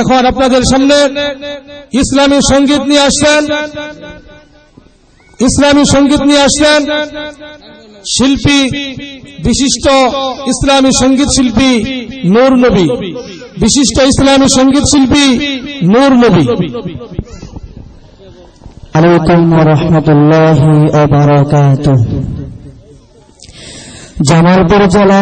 এখন আপনাদের সামনে ইসলামী সংগীত নিয়ে আসছেন। ইসলামী সংগীত নিয়ে আসছেন শিল্পী বিশিষ্ট ইসলামী সংগীত শিল্পী নূর নবী। বিশিষ্ট ইসলামী সংগীত শিল্পী নূর নবী। আলাইকুম রহমতুল্লাহ জামালপুর জেলা,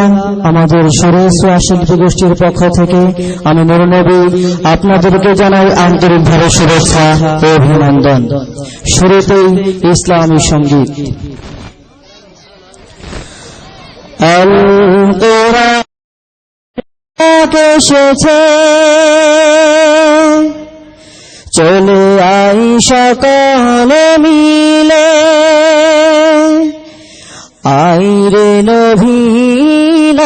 আমাদের সুরেশিয়া শিল্পী গোষ্ঠীর পক্ষ থেকে আমি নুরনবী আপনাদেরকে জানাই আন্তরিকভাবে শুভেচ্ছা ও অভিনন্দন। শুরুতেই ইসলামী সংগীত। চলে আই সকলে মিলে। নভীন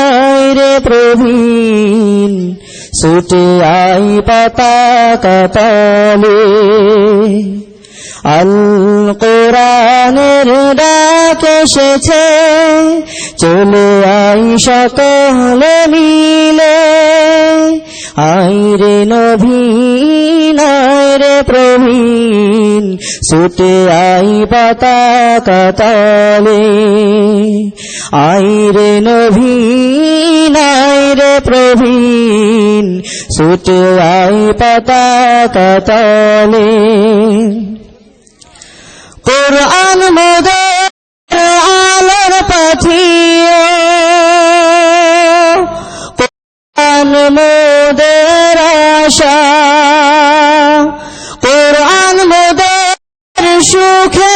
রে প্রবীণ আই পতাকা তলে আল কোরআনের ডাক এসেছে চলে আই সকলে মিলে। আই রে নভীন আই রে প্রবীণ ছুটে আই পতাকা তলে। আই রে নভীন আই রে প্রবীণ ছুটে আই পতাকা তলে। কোরআন মোদের আলোর পাঠিও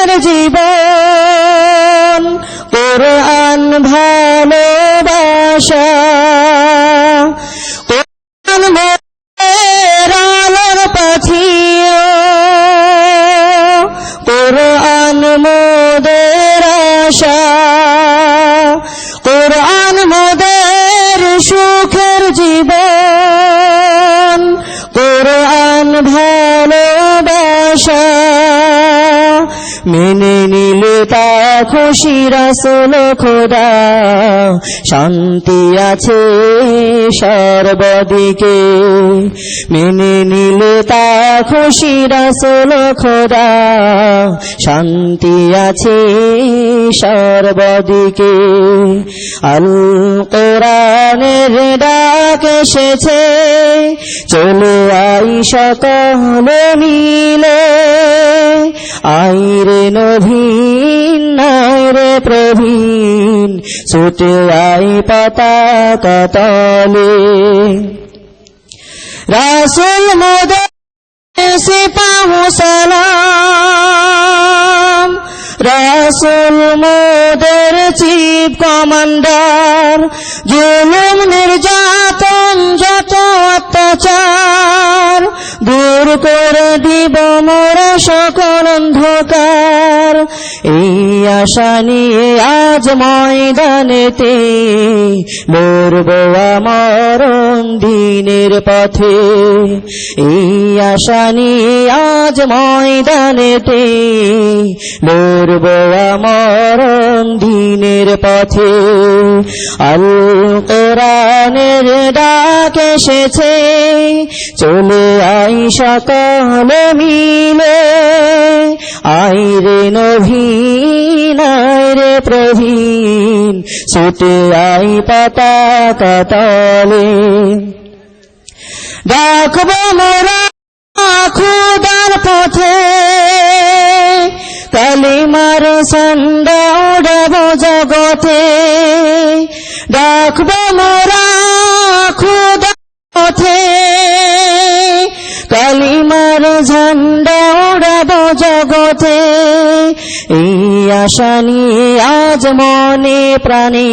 সুখের জীবন, কোরআন ভালোবাসা। আলোর পাঠিও কোরআন মোদের আশা। কোরআন মোদের সুখের জীবন, কোরআন ভালোবাসা। মেনে নিলে তা খুশি রাসুল খোদা। শান্তি আছে সর্বদিকে। মেনে নিলে তা খুশি রাসুল খোদা। শান্তি আছে সর্বদিকে। আল কোরআনের ডাক এসেছে, চলে আই সকলে মিলে। আই আই রে প্রবীণ ছুটে আই পতাকা তলে রাসুল মোদের সিপাহু সালাম। রাসুল মোদের চিফ কমান্ডার, জুলুম নির্যাতন করে দিব মোরা সকল অন্ধকার। এই আশা নিয়ে আজ ময়দানেতে লড়ব মরণ দিনের পথে। এই আশা নিয়ে আজ ময়দানেতে লড়ব মরণ দিনের পথে আল কোরআনের ডাক এসেছে। চলে আই সকলে মিলে। আই রে নভীন আই রে প্রবীণ। ছুটে আই পতাকা তলে। ডাকব মোরা খুদার পথে। কালিমার সন্ধ্যা ডাকব মোরা খুদ পথে। কালিমার ঝান্ডা উড়াব জগতে। এই আশা নিয়ে আজ মনে প্রাণে,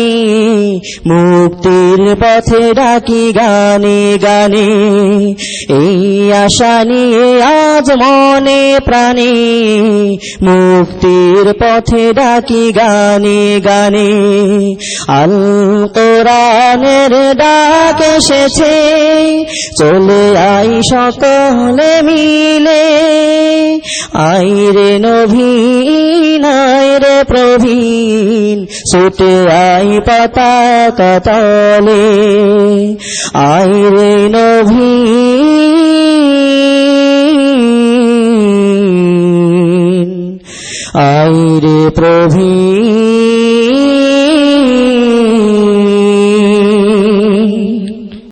মুক্তির পথে ডাকি গানে গানে। এই আশা নিয়ে আজ মনে প্রাণে, মুক্তির পথে ডাকি গানে গানে। আল কোরআনের ডাক এসেছে, চলে আই সকলে মিলে। আই রে মদিনায় রে প্রবীণ ছুটে আই পাতা তলে। আই রে নভী আই রে প্রবীণ।